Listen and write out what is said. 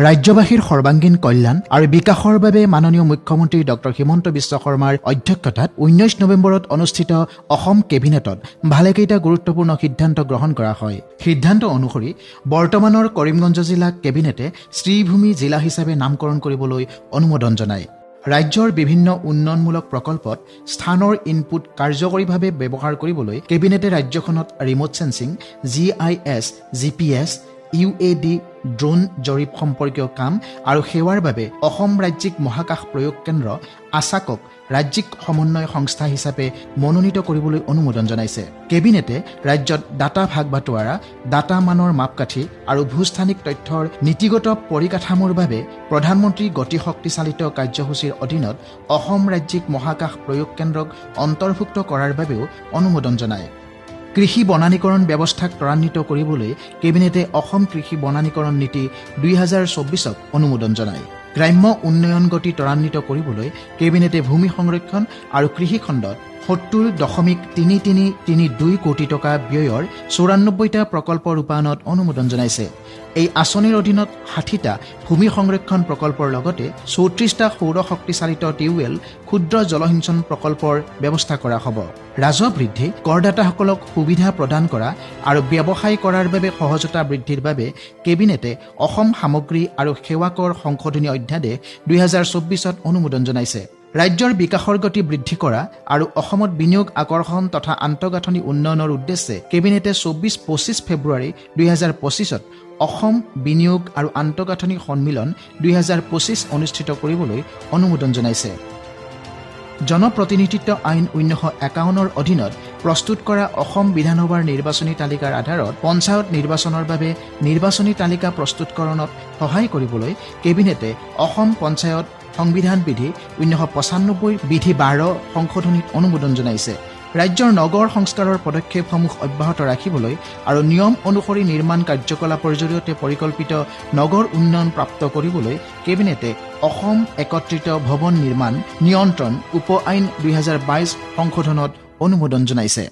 ৰাজ্যবাসীৰ সৰ্বাংগীন কল্যাণ আৰু বিকাশৰ বাবে মাননীয় মুখ্যমন্ত্ৰী ডক্টৰ হিমন্ত বিশ্ব শৰ্মাৰ অধ্যক্ষতাত ঊনৈছ নৱেম্বৰত অনুষ্ঠিত অসম কেবিনেটত ভালেকেইটা গুৰুত্বপূৰ্ণ সিদ্ধান্ত গ্ৰহণ কৰা হয়। সিদ্ধান্ত অনুসৰি বৰ্তমানৰ কৰিমগঞ্জ জিলাক কেবিনেটে শ্ৰীভূমি জিলা হিচাপে নামকৰণ কৰিবলৈ অনুমোদন জনায়। ৰাজ্যৰ বিভিন্ন উন্নয়নমূলক প্ৰকল্পত স্থানৰ ইনপুট কাৰ্যকৰীভাৱে ব্যৱহাৰ কৰিবলৈ কেবিনেটে ৰাজ্যখনত remote sensing G I S G P S U A D drone জৰীপ সম্পৰ্কীয় কাম আৰু সেৱাৰ বাবে অসম ৰাজ্যিক মহাকাশ প্ৰয়োগ কেন্দ্ৰ আছাকক ৰাজ্যিক সমন্বয় সংস্থা হিচাপে মনোনীত কৰিবলৈ অনুমোদন জনাইছে। কেবিনেটে ৰাজ্যত ডাটা ভাগ বাটোৱাৰা ডাটা মানৰ মাপকাঠি আৰু ভূস্থানিক তথ্যৰ নীতিগত পৰিকাঠামোৰ বাবে প্ৰধানমন্ত্ৰী গতিশক্তি চালিত কাৰ্যসূচীৰ অধীনত অসম ৰাজ্যিক মহাকাশ প্ৰয়োগ কেন্দ্ৰক অন্তৰ্ভুক্ত কৰাৰ বাবেও অনুমোদন জনায়। কৃষি বনানীকৰণ ব্যৱস্থাক ত্বৰান্বিত কৰিবলৈ কেবিনেটে অসম কৃষি বনানীকৰণ নীতি দুই হাজাৰ চৌব্বিছক অনুমোদন জনায়। গ্ৰাম্য উন্নয়ন গতি ত্বৰান্বিত কৰিবলৈ কেবিনেটে ভূমি সংৰক্ষণ আৰু কৃষি খণ্ডত সত্তৰ দশমিক তিনি তিনি তিনি দুই কোটি টকা ব্যয়ৰ চৌৰান্নব্বৈটা প্ৰকল্প ৰূপায়ণত অনুমোদন জনাইছে। এই আঁচনিৰ অধীনত ষাঠিটা ভূমি সংৰক্ষণ প্ৰকল্পৰ লগতে চৌত্ৰিশটা সৌৰ শক্তিচালিত টিউবৱেল ক্ষুদ্ৰ জলসিঞ্চন প্ৰকল্পৰ ব্যৱস্থা কৰা হ'ব। ৰাজহ বৃদ্ধি কৰদাতাসকলক সুবিধা প্ৰদান কৰা আৰু ব্যৱসায় কৰাৰ বাবে সহজতা বৃদ্ধিৰ বাবে কেবিনেটে অসম সামগ্ৰী আৰু সেৱা কৰ সংশোধনী অধ্যাদেশ দুই হাজাৰ চৌব্বিছত অনুমোদন জনাইছে। ৰাজ্যৰ বিকাশৰ গতি বৃদ্ধি কৰা আৰু অসমত বিনিয়োগ আকৰ্ষণ তথা আন্তঃগাঁথনি উন্নয়নৰ উদ্দেশ্যে কেবিনেটে চৌব্বিছ পঁচিছ ফেব্ৰুৱাৰী দুহেজাৰ পঁচিছত অসম বিনিয়োগ আৰু আন্তঃগাঁথনি সন্মিলন দুহেজাৰ পঁচিছ অনুষ্ঠিত কৰিবলৈ অনুমোদন জনাইছে। জনপ্ৰতিনিধিত্ব আইন ঊনৈছশ একাৱন্নৰ অধীনত প্ৰস্তুত কৰা অসম বিধানসভাৰ নিৰ্বাচনী তালিকাৰ আধাৰত পঞ্চায়ত নিৰ্বাচনৰ বাবে নিৰ্বাচনী তালিকা প্ৰস্তুতকৰণত সহায় কৰিবলৈ কেবিনেটে অসম পঞ্চায়ত সংবিধান বিধি ঊনৈছশ পঁচানব্বৈ বিধি বাৰ সংশোধনীত অনুমোদন জনাইছে। ৰাজ্যৰ নগৰ সংস্কাৰৰ পদক্ষেপসমূহ অব্যাহত ৰাখিবলৈ আৰু নিয়ম অনুসৰি নিৰ্মাণ কাৰ্যকলাপৰ জৰিয়তে পৰিকল্পিত নগৰ উন্নয়ন প্ৰাপ্ত কৰিবলৈ কেবিনেটে অসম একত্ৰিত ভৱন নিৰ্মাণ নিয়ন্ত্ৰণ উপ আইন দুহেজাৰ বাইছ সংশোধনত অনুমোদন জনাইছে।